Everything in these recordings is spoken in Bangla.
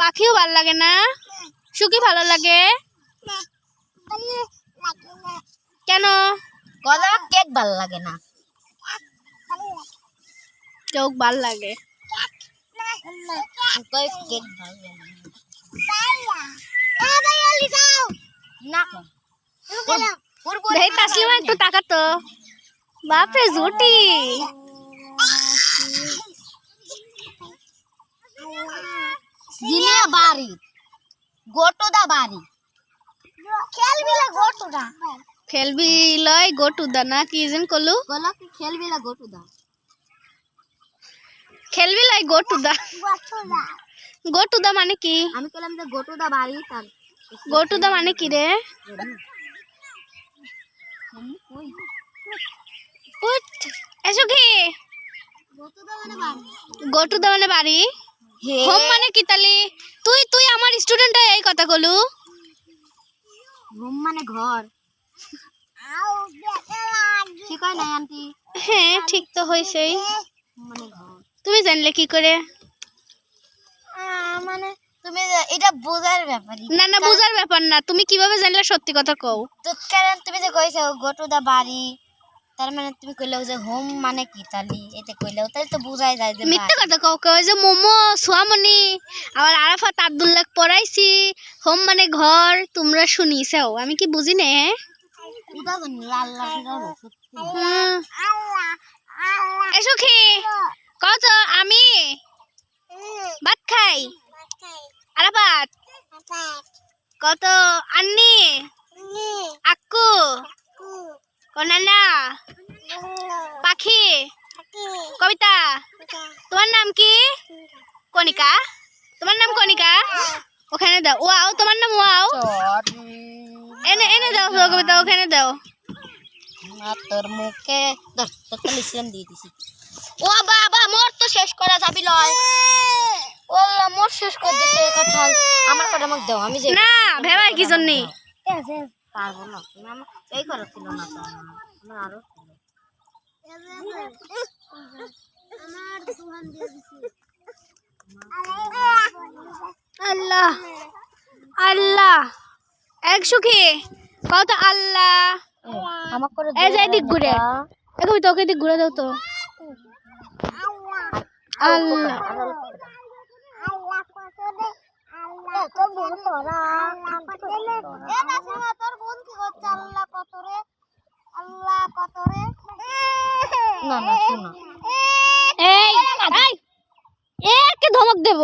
পাখিও ভালো লাগে না? সুখী ভালো লাগে? কেন? গলা কেক ভালো লাগে না। চোখ ভালো লাগে। কেক ভালো লাগে তাসলিমা একটু তাকাতো। বাপরে জুটি জিনিয়া বাড়ি। গোটুদা বাড়ি। খেলবি না গোটুদা। খেলবি লয় গোটু দানা কি যেন কলু? গলা কি খেলবি না গোটুদা? খেলবি লয় গোটু দা গোটু দা মানে কি? আমি কইলাম যে গোটুদা বাড়ি তার গোটু দা মানে কি রে? এসো কি? গোটুদা মানে বাড়ি। গোটু দা মানে বাড়ি? হোম মানে কি তালি তুই তুই আমার স্টুডেন্ট এই কথা কলু। রুম মানে ঘর। ঠিক হয় না আন্টি? হ্যাঁ ঠিক তো হয়েছেই মানে ঘর। তুমি জানলে কি করে? মানে তুমি এটা বোঝার ব্যাপারই না না বোঝার ব্যাপার না। তুমি কীভাবে জানলে সত্যি কথা কও? তো কারণ তুমি যে কইছো গোটুদা বাড়ি তার মানে তুমি কইলেও যে হোম মানে কি তালি? এতে কইলেও তাহলে তো বোঝাই যায় যে মিথ্যে কথা কও কও যে মোমো সোয়ামনি আবার আরাফাত আব্দুল্লাহ পড়াইছি হোম মানে ঘর তোমরা শুনিছাও। আমি কি বুঝি নে। এসো খি কত আমি ভাত খাই। আরাফাত কত আন্নি আক্কু। কনানা পাখি কবিতা তোমার নাম কি? কণিকা। তোমার নাম কণিকা? ওখানে দাও। ওয়াও তোমার নাম ওয়াও। এনে এনে দাও কবিতা ওখানে দাও। তোর মুখে তোর দিয়ে দিছি। ও বাবা মোর তো শেষ করা যাবি লয়। ও মোর শেষ করে দিছে কাঁঠাল আমার কাটা আমাকে দাও আমি না ভেবাই কি জন্যে? পারব না। তুমি আমার এই করা ছিল না তো। আমার। আল্লাহ আল্লাহ। এক সুখী কত আল্লাহ। আমার করে এই যে দিক ঘুরে। দিক ঘুরে দাও তো। আল্লাহ। না না শোনো এই এই একে ধমক দেব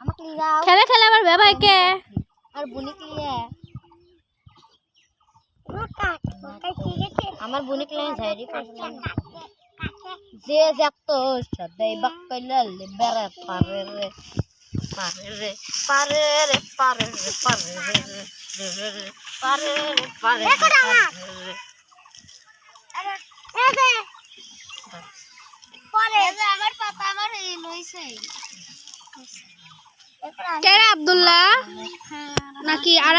আমাকে নিয়ে যাও খেলে খেলে আবার ভেবাই কে আর বুনিক লিয়ে আমার বুনিক লিয়ে ঝাইরি পাইছিলাম যে যত সদাই বাক্কইলাল বেড়ে পারে রে পারে রে পারে রে পারে রে পারে রে রে রে রে পারে রে পারে রে পারে রে আমার পাপা আমার এই লইছে কে রে আব্দুল্লাহ? নাকি আর